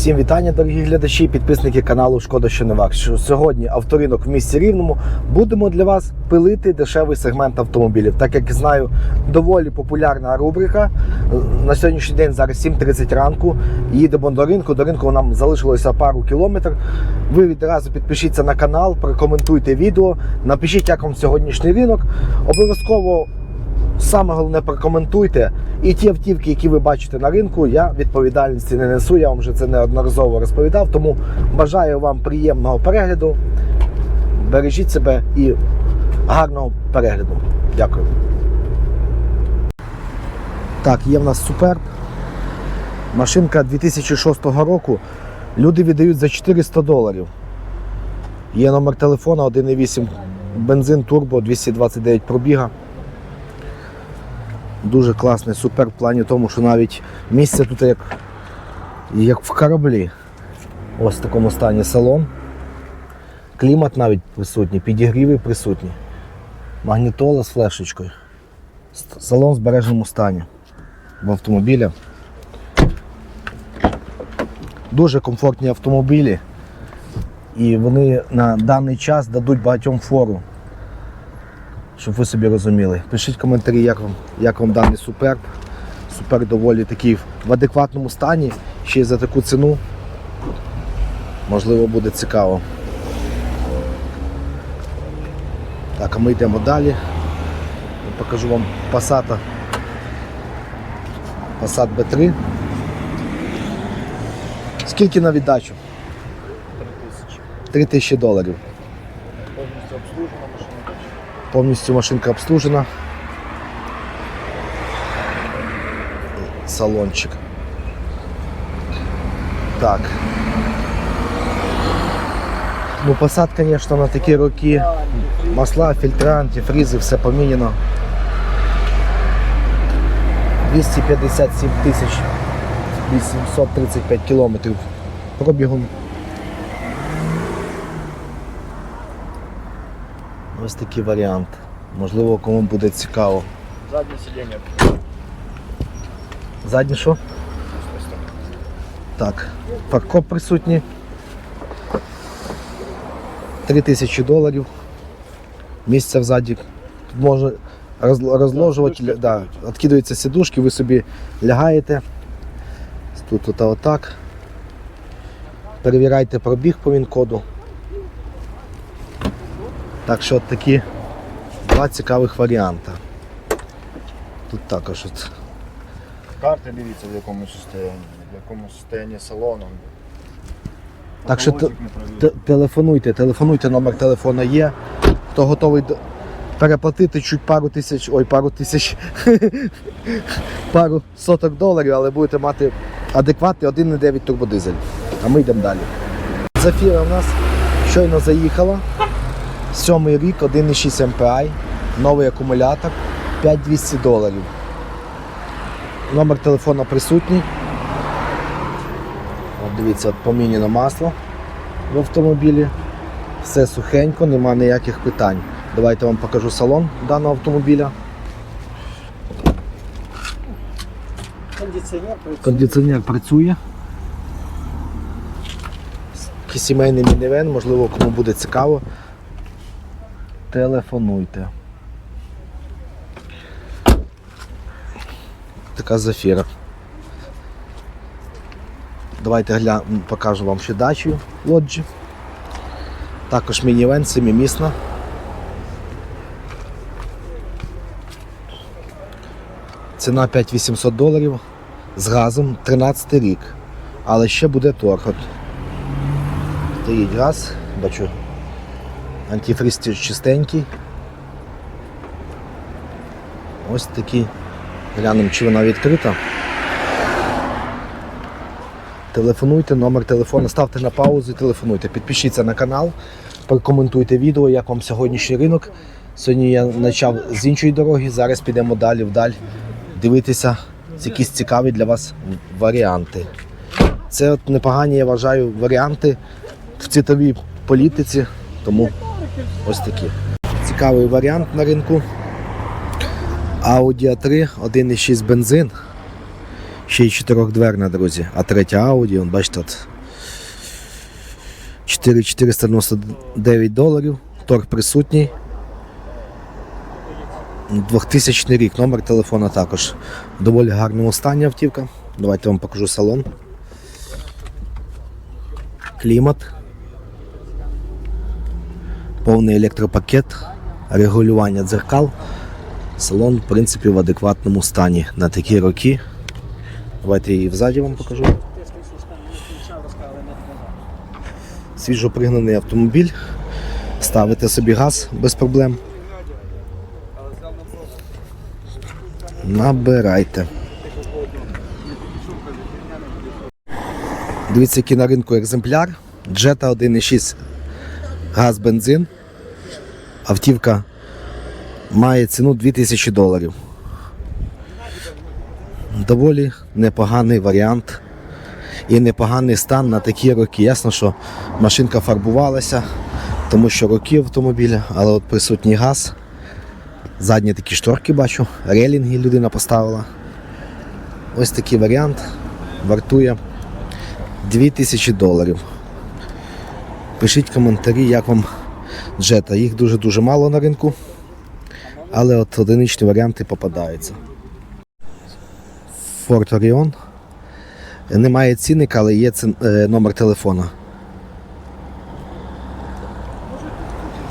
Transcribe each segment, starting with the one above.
Всім вітання, дорогі глядачі, підписники каналу Шкода що не вак. Що Сьогодні авторинок в місті Рівному будемо для вас пилити дешевий сегмент автомобілів. Так як знаю, доволі популярна рубрика. На сьогоднішній день зараз 7.30 ранку. Їдемо до ринку. До ринку нам залишилося пару кілометрів. Ви відразу підпишіться на канал, прокоментуйте відео, напишіть, як вам сьогоднішній ринок. Обов'язково Саме головне прокоментуйте. І ті автівки, які ви бачите на ринку, я відповідальності не несу. Я вам вже це неодноразово розповідав. Тому бажаю вам приємного перегляду. Бережіть себе і гарного перегляду. Дякую. Так, є в нас суперб. Машинка 2006 року. Люди віддають за 400 доларів. Є номер телефона 1,8 бензин турбо 229 пробіга. Дуже класний супер в плані тому, що навіть місце тут як, як в кораблі. Ось в такому стані салон. Клімат навіть присутній, підігріви присутні. Магнітола з флешечкою. Салон в збереженому стані в автомобілі. Дуже комфортні автомобілі. І вони на даний час дадуть багатьом фору щоб ви собі розуміли. Пишіть коментарі, як вам, як вам даний суперб. Супер доволі такий в адекватному стані, ще й за таку ціну. Можливо, буде цікаво. Так, а ми йдемо далі. Я покажу вам Passat. Passat B3. Скільки на віддачу? 3 тисячі доларів. Повністю машинка обслужена. Салончик. Так. Ну, посад, конечно, на такі роки. Масла, фільтра, антифризи, все поміняно. 257 тисяч 835 кілометрів пробігом. Ось такий варіант. Можливо, кому буде цікаво. Заднє сидіння. Заднє що? Так, паркоп присутній. 3 тисячі доларів. Місця взаді. Тут роз- розложувати, да, відкидуються. відкидаються сідушки, ви собі лягаєте. Тут от, отак. Перевіряйте пробіг по він-коду. Так що от такі два цікавих варіанти. Тут також от Карти дивіться в якому стані, в якому стані салону. Так що Потолочок не. Т- Телефонуйте, телефонуйте, номер телефона є. Хто готовий до- переплатити чуть пару тисяч, ой, пару тисяч, пару соток доларів, але будете мати адекватний 1,9 турбодизель. А ми йдемо далі. Зафіра в нас щойно заїхала. Сьомий рік, 1,6 MPI, новий акумулятор, 5200 доларів. Номер телефона присутній. От дивіться, от поміняно масло в автомобілі. Все сухенько, нема ніяких питань. Давайте вам покажу салон даного автомобіля. Кондиціонер працює. Кондиціонер працює. Сімейний мінівен, можливо, кому буде цікаво. Телефонуйте. Така зафіра. Давайте гля... покажу вам ще дачу лоджі. Також мінівен, семимісна. Ціна 5800 доларів з газом 13 рік. Але ще буде торг. Стоїть газ, бачу. Антифриз чистенький. Ось такі. Глянемо, чи вона відкрита. Телефонуйте, номер телефону, ставте на паузу і телефонуйте. Підпишіться на канал, прокоментуйте відео, як вам сьогоднішній ринок. Сьогодні я почав з іншої дороги, зараз підемо далі вдаль дивитися якісь цікаві для вас варіанти. Це от непогані, я вважаю, варіанти в цитовій політиці, тому ось такі. Цікавий варіант на ринку. Audi A3 1,6 бензин. Ще й чотирьохдверна, друзі. А третя Audi, он, бачите, от 4499 доларів. Торг присутній. 2000 рік, номер телефона також. В доволі гарному стані автівка. Давайте вам покажу салон. Клімат. Повний електропакет, регулювання дзеркал. Салон, в принципі, в адекватному стані на такі роки. Давайте її взаді вам покажу. Свіжо пригнаний автомобіль. Ставите собі газ без проблем. Набирайте. Дивіться, який на ринку екземпляр. Jetta 1.6 газ бензин. Автівка має ціну 2000 доларів. Доволі непоганий варіант і непоганий стан на такі роки. Ясно, що машинка фарбувалася, тому що роки автомобіля, але от присутній газ. Задні такі шторки бачу, релінги людина поставила. Ось такий варіант вартує 2000 доларів. Пишіть коментарі, як вам джета. Їх дуже-дуже мало на ринку, але от одиничні варіанти попадаються. Ford Orion. Немає цінника, але є цін- е, номер телефона.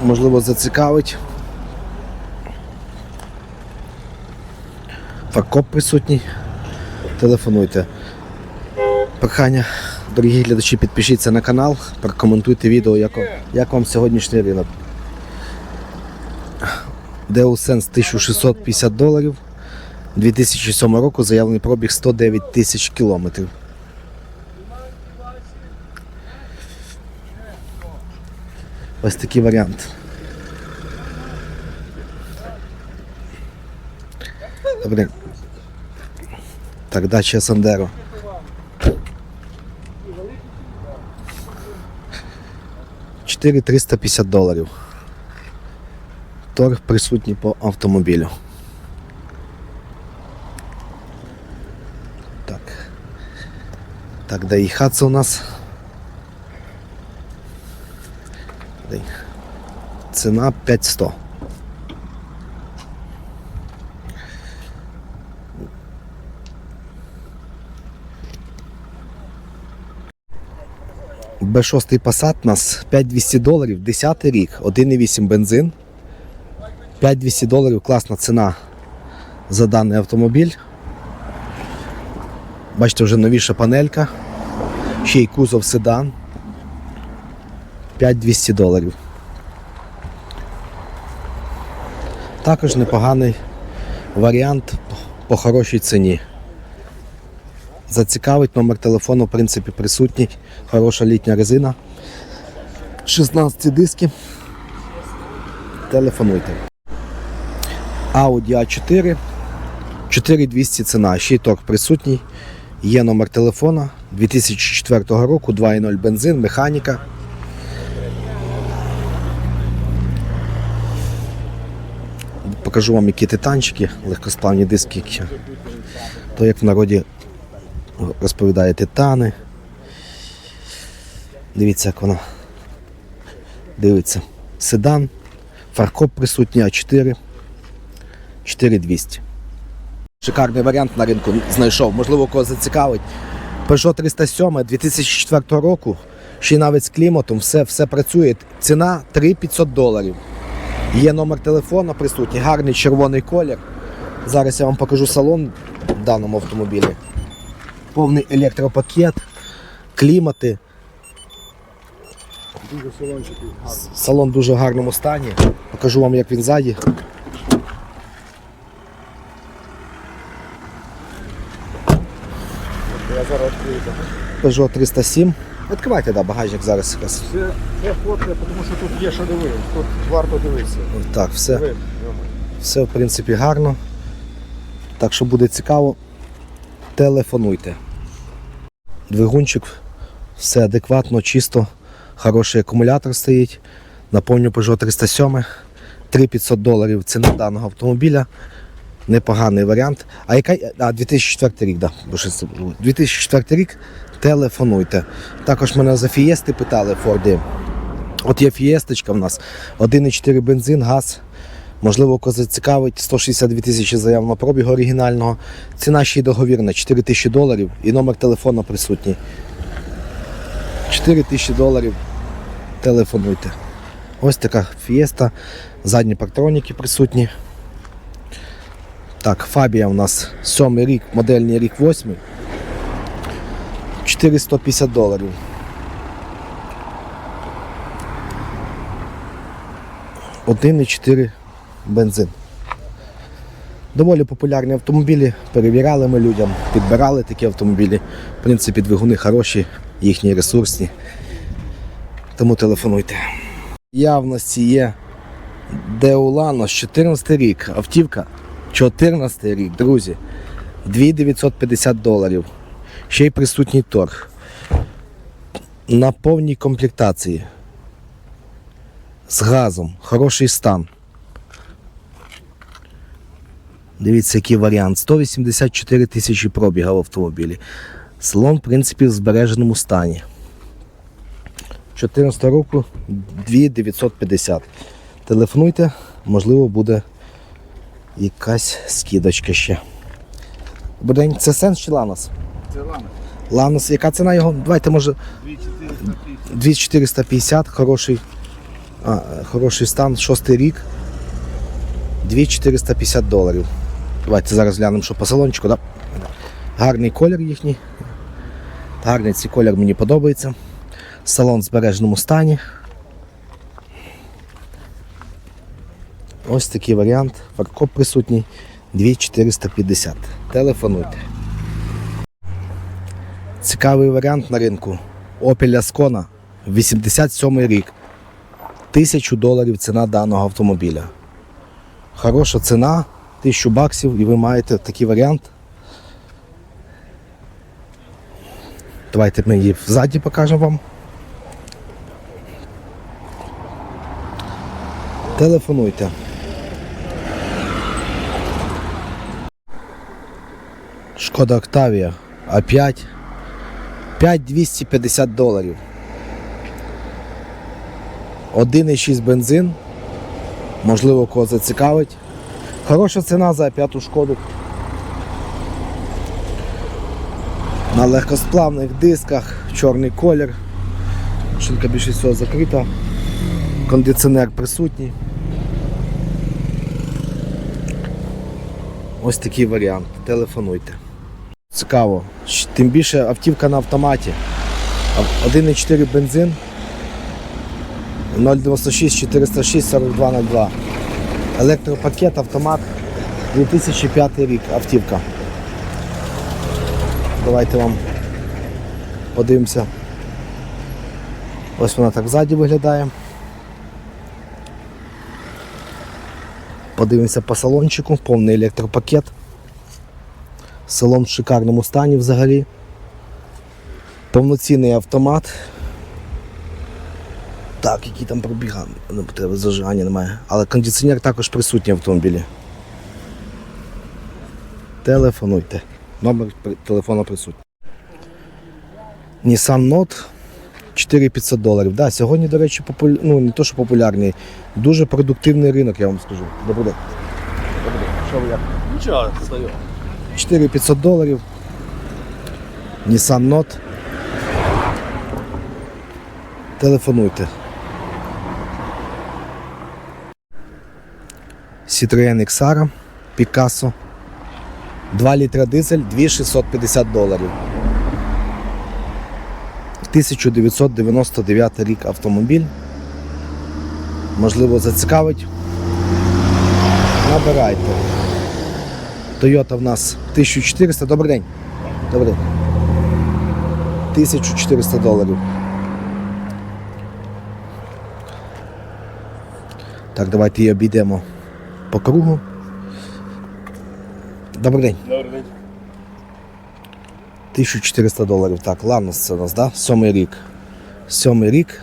Можливо, зацікавить. Фаркоп присутній. Телефонуйте. Прохання, дорогі глядачі, підпишіться на канал, прокоментуйте відео, як, як вам сьогоднішній ринок. Deus 1650 доларів. 2007 року заявлений пробіг 109 тисяч кілометрів. Ось такий варіант. Добре. Так, дача Сандеро. Чотири 350 доларів. Торг присутній по автомобілю. Так. Так, да і хатса у нас. Дай. Ціна 5100. Б6 Passat у нас 5200 доларів, 10 рік, 1,8 бензин. 5200 доларів класна ціна за даний автомобіль. Бачите, вже новіша панелька. Ще й кузов седан. 5200 доларів. Також непоганий варіант по хорошій ціні. Зацікавить номер телефону, в принципі, присутній. Хороша літня резина. 16 диски. Телефонуйте. Audi A4. 4200 ціна. Ще торг присутній. Є номер телефона 2004 року, 2.0 бензин, механіка. Покажу вам, які титанчики, легкосплавні диски. То як в народі розповідає титани. Дивіться, як вона дивиться. Седан, фаркоп присутній А4, 4200. Шикарний варіант на ринку знайшов, можливо, кого зацікавить. Peugeot 307 2004 року, ще й навіть з кліматом, все, все працює. Ціна 3500 доларів. Є номер телефону присутній, гарний червоний колір. Зараз я вам покажу салон в даному автомобілі. Повний електропакет, клімати. Дуже салончики гарні. Салон в дуже гарному стані. Покажу вам, як він ззаді. Я зараз відкрию. Peugeot 307. Відкривайте да, багажник зараз. якраз. Це, це фотка, тому що тут є що дивитися. Тут варто дивитися. Так, все. Диви, Все, в принципі, гарно. Так що буде цікаво, телефонуйте. Двигунчик, все адекватно, чисто, хороший акумулятор стоїть. Наповню Peugeot 307. 3500 доларів ціна даного автомобіля. Непоганий варіант. А яка а, 2004 рік, да. бо щось забув. 2004 рік телефонуйте. Також мене за фієсти питали Форди. От є фієсточка в нас, 1,4 бензин, газ. Можливо, когось цікавить, 162 тисячі заяв на пробіг оригінального. Ціна ще й договірна, 4 тисячі доларів і номер телефону присутній. 4 тисячі доларів. Телефонуйте. Ось така фієста, задні партроніки присутні. Так, Фабія у нас сьомий рік, модельний рік восьмий. 450 доларів. Один і 4 бензин. Доволі популярні автомобілі. Перевіряли ми людям, підбирали такі автомобілі. В принципі, двигуни хороші, їхні ресурсні. Тому телефонуйте. Явності є Деуланос 14 рік. Автівка 14 рік, друзі. 2950 доларів. Ще й присутній торг. На повній комплектації. З газом. Хороший стан. Дивіться, який варіант. 184 тисячі пробіга в автомобілі. Салон, в принципі, в збереженому стані. 14 року 2950. Телефонуйте, можливо, буде якась скидочка ще. Будень, це сенс чи Ланос? Це лана. Ланос, яка ціна його? Давайте, може, 2450. 2450, хороший, а, хороший стан, шостий рік. 2450 доларів. Давайте зараз глянемо, що по салончику. Да? Гарний колір їхній. Гарний цей колір мені подобається. Салон в збереженому стані. Ось такий варіант. Фаркоп присутній 2450. Телефонуйте. Цікавий варіант на ринку. Opel Ascona, 87 рік. Тисячу доларів ціна даного автомобіля. Хороша ціна, тисячу баксів, і ви маєте такий варіант. Давайте ми її ззаді покажемо вам. Телефонуйте. Шкода Октавія А5 5250 доларів. 1,6 бензин. Можливо, кого зацікавить. Хороша ціна за п'яту шкоду. На легкосплавних дисках, чорний колір. Машинка більше всього закрита. Кондиціонер присутній. Ось такий варіант. Телефонуйте. Цікаво. Тим більше автівка на автоматі. 1,4 бензин. 096 406 4202. Електропакет, автомат. 2005 рік автівка. Давайте вам подивимося. Ось вона так ззаді виглядає. Подивимося по салончику, повний електропакет. Салон в шикарному стані взагалі. Повноцінний автомат. Так, які там пробіга, ну, треба зажигання немає. Але кондиціонер також присутній в автомобілі. Телефонуйте. Номер телефону присутній. Nissan Note 4500 доларів. Да, сьогодні, до речі, популь... ну, не то, що популярний, дуже продуктивний ринок, я вам скажу. Добрий день. Добрий день. Що ви як? Нічого, стою. 4500 доларів. Nissan Note. Телефонуйте. Citroen XR, Picasso. 2 літра дизель, 2650 доларів. 1999 рік автомобіль. Можливо, зацікавить. Набирайте. Toyota в нас 1400. Добрий день. Добрий день. 1400 доларів. Так, давайте її обійдемо по кругу. Добрий день. Добрий день. 1400 доларів. Так, Ланос це у нас, да? Сьомий рік. Сьомий рік.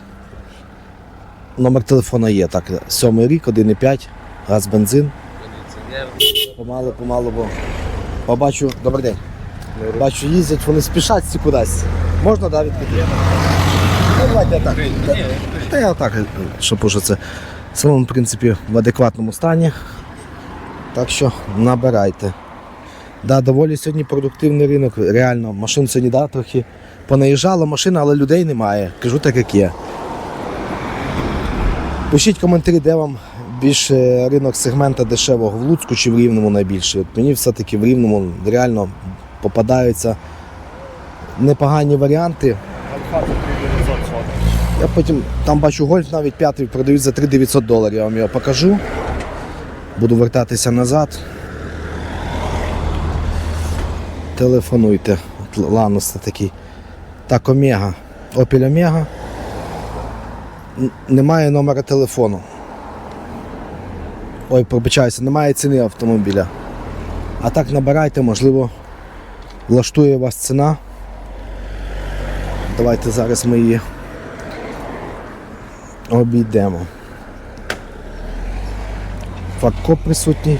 Номер телефона є. Так, сьомий рік, 1,5, газ бензин. Помало, помало, бо побачу, добрий день. Бачу, їздять, вони спішать всі кудись. Можна, да, відкрити? Ну, давайте так. Та я так, щоб уже це. В принципі, в адекватному стані. Так що набирайте. Да, доволі сьогодні продуктивний ринок. Реально, машин сьогодні да, трохи понаїжджала машина, але людей немає. Кажу так, як є. Пишіть коментарі, де вам більше ринок сегмента дешевого в Луцьку чи в Рівному найбільше. От мені все-таки в Рівному реально попадаються непогані варіанти. Альфа 3900. Я потім там бачу гольф навіть п'ятий продають за 3900 доларів. Я вам його покажу. Буду вертатися назад. Телефонуйте. Ланос це такий. Так, Омега. Opel Омега. Немає номера телефону. Ой, пробачаюся, немає ціни автомобіля. А так набирайте, можливо, влаштує вас ціна. Давайте зараз ми її обійдемо. Факко присутній.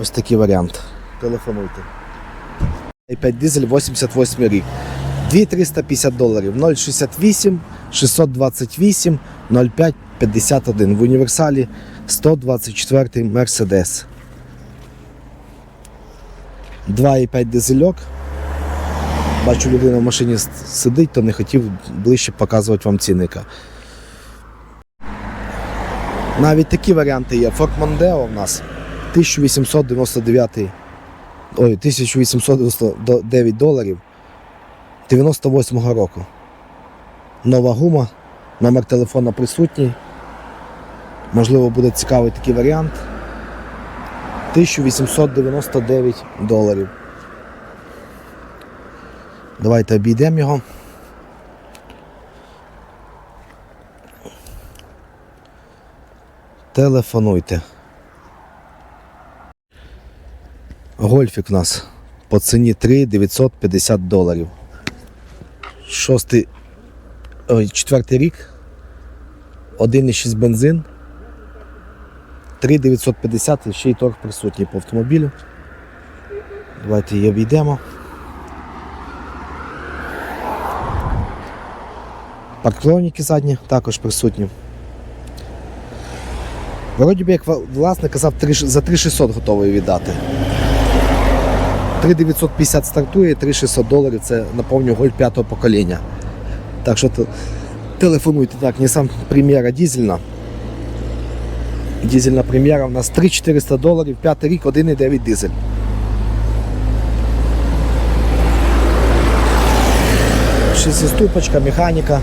Ось такий варіант. Телефонуйте. i5 дизель 88 рік. 2350 доларів. 068 628 05 51. В універсалі 124 Мерседес. 2,5 дизельок. Бачу, людина в машині сидить, то не хотів ближче показувати вам цінника. Навіть такі варіанти є. Ford Mondeo в нас 1899, ой, 1899 доларів 98-го року. Нова гума, номер телефона присутній. Можливо, буде цікавий такий варіант. 1899 доларів. Давайте обійдемо його. Телефонуйте. Гольфік в нас по ціні 3 950 доларів. Шостий, четвертий рік. 1,6 бензин. 3 950 і ще й торг присутній по автомобілю. Давайте її обійдемо. Парктроніки задні також присутні. Вроді би, як власник казав, три за 3600 готовий віддати. 3950 стартує, 3600 доларів це наповню гольф п'ятого покоління. Так що те- телефонуйте так, Nissan Прем'єра дізельна. Дізельна прем'єра у нас 3400 доларів, п'ятий рік, 1,9 дизель. Шестиступочка, механіка.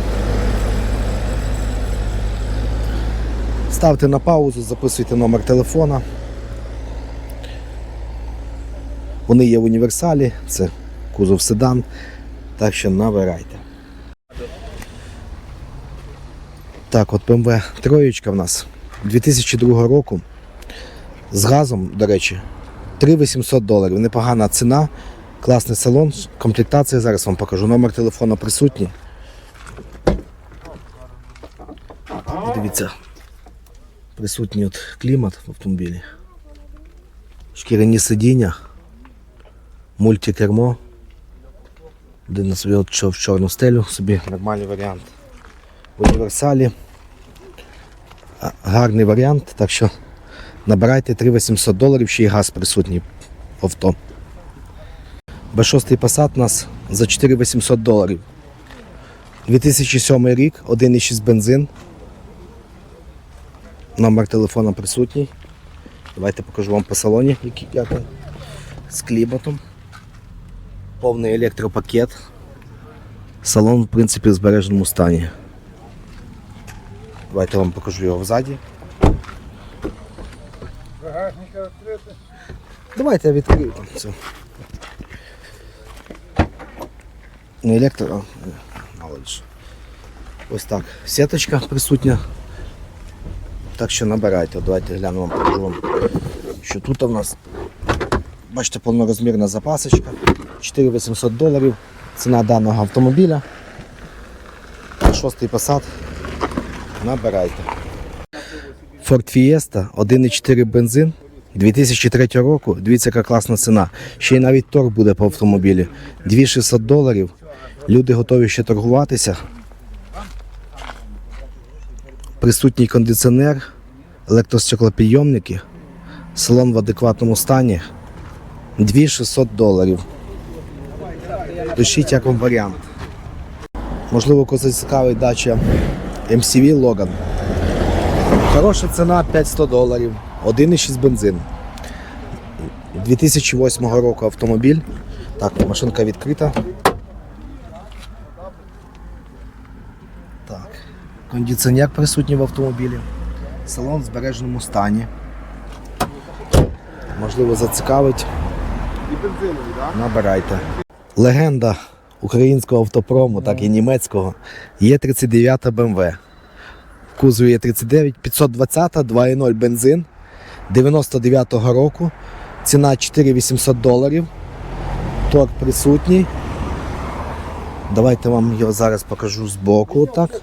Ставте на паузу, записуйте номер телефона. Вони є в універсалі, це кузов седан, так що набирайте. Так, от BMW троєчка в нас 2002 року. З газом, до речі, 3800 доларів. Непогана ціна, класний салон, комплектація. Зараз вам покажу. Номер телефону присутній. Дивіться, присутній от клімат в автомобілі. Шкіряні сидіння, мультикермо. Людина собі от в чорну стелю, собі нормальний варіант. В універсалі. Гарний варіант, так що набирайте 3800 доларів, ще й газ присутній в авто. Б6 Passat у нас за 4800 доларів. 2007 рік, 1,6 бензин. Номер телефона присутній. Давайте покажу вам по салоні, який як він. з кліматом. Повний електропакет. Салон, в принципі, в збереженому стані. Давайте я вам покажу його взаді. Давайте я відкрию там це. Не електро, а е, мало ли що. Ось так. Сіточка присутня. Так що набирайте. Давайте гляну вам покажу вам, що тут у нас. Бачите, повнорозмірна запасочка. 4800 доларів. Ціна даного автомобіля. Шостий Passat. Набирайте. Ford Fiesta 1,4 бензин. 2003 року. Дивіться, яка класна ціна. Ще й навіть торг буде по автомобілі. 2600 доларів. Люди готові ще торгуватися. Присутній кондиціонер, електростеклопідйомники, салон в адекватному стані. 2600 доларів. Пишіть як вам варіант. Можливо, когось цікавить дача MCV Logan. Хороша ціна 500 доларів. 1,6 бензин. 2008 року автомобіль. Так, машинка відкрита. Кондиціонер присутній в автомобілі. Салон в збереженому стані. Можливо, зацікавить. Набирайте. Легенда українського автопрому, так і німецького. Є 39 BMW. В кузові є 39, 520, 2.0 бензин 99-го року. Ціна 4800 доларів. Торг присутній. Давайте вам його зараз покажу збоку. Так.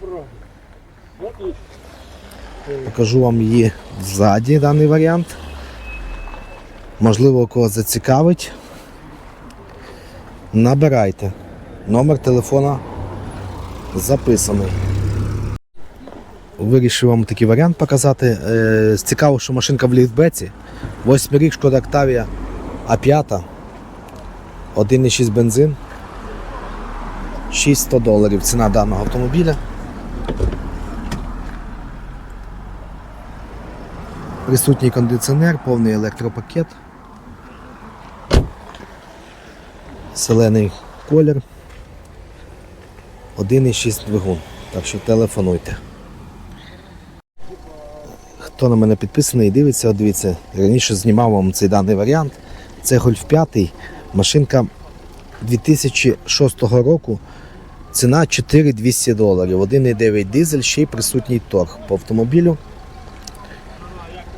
Покажу вам її ззаді, даний варіант. Можливо, кого зацікавить. Набирайте. Номер телефона записаний. Вирішив вам такий варіант показати. Е, Цікаво, що машинка в ліфтбеці. 8 рік шкода Octavia А5. 1,6 бензин. 600 доларів ціна даного автомобіля. Присутній кондиціонер, повний електропакет. Зелений колір. 1,6 двигун. Так що телефонуйте. Хто на мене підписаний дивиться, дивіться, раніше знімав вам цей даний варіант. Це Golf 5, машинка 2006 року. Ціна 4200 доларів. 1,9 дизель, ще й присутній торг по автомобілю.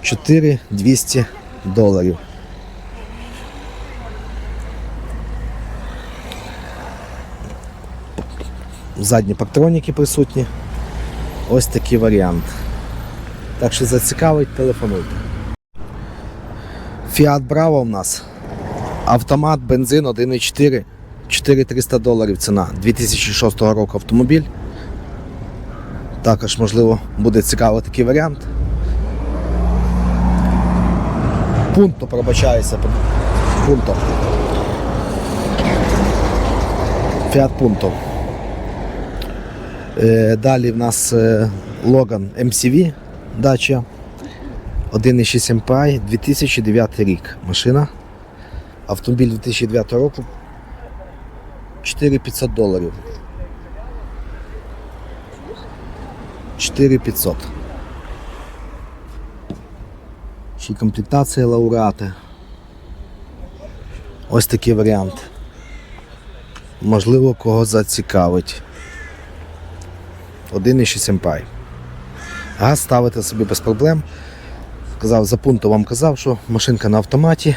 4200 доларів. Задні патроніки присутні. Ось такий варіант. Так що зацікавить, телефонуйте. Fiat Bravo у нас. Автомат, бензин 1,4, 4300 доларів ціна. 2006 року автомобіль. Також, можливо, буде цікавий такий варіант. Пункто пробачаюся. Пункто. Fiat Punto. Е, Далі в нас е, Logan MCV дача 1,6 MPI 2009 рік. Машина. Автомобіль 2009 року 4500 доларів. 4500. Ще й комплектація лауреати. Ось такий варіант. Можливо, кого зацікавить. 1,6 MPI. Газ ставити собі без проблем. Сказав, за пункту вам казав, що машинка на автоматі.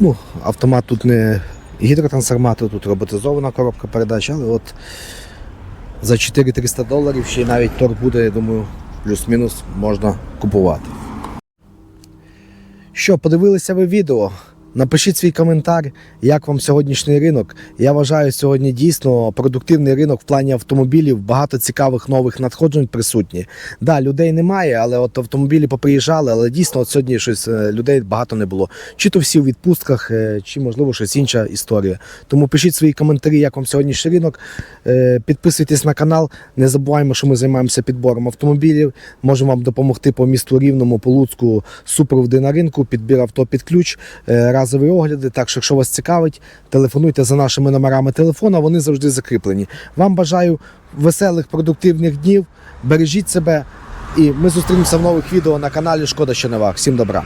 Ну, автомат тут не гідротрансформатор, тут роботизована коробка передач, але от за 4300 доларів ще й навіть торг буде, я думаю, плюс-мінус можна купувати. Що, подивилися ви відео? Напишіть свій коментар, як вам сьогоднішній ринок. Я вважаю, сьогодні дійсно продуктивний ринок в плані автомобілів. Багато цікавих нових надходжень присутні. Да, людей немає, але от автомобілі поприїжджали, але дійсно от сьогодні щось е, людей багато не було. Чи то всі в відпустках, е, чи можливо щось інша історія. Тому пишіть свої коментарі, як вам сьогоднішній ринок. Е, Підписуйтесь на канал. Не забуваємо, що ми займаємося підбором автомобілів. Можемо вам допомогти по місту Рівному, по Луцьку, супроводи на ринку, підбір авто під ключ, е, разові огляди. Так що, якщо вас цікавить, телефонуйте за нашими номерами телефона, вони завжди закріплені. Вам бажаю веселих, продуктивних днів. Бережіть себе. І ми зустрінемося в нових відео на каналі Шкода що не вах. Всім добра.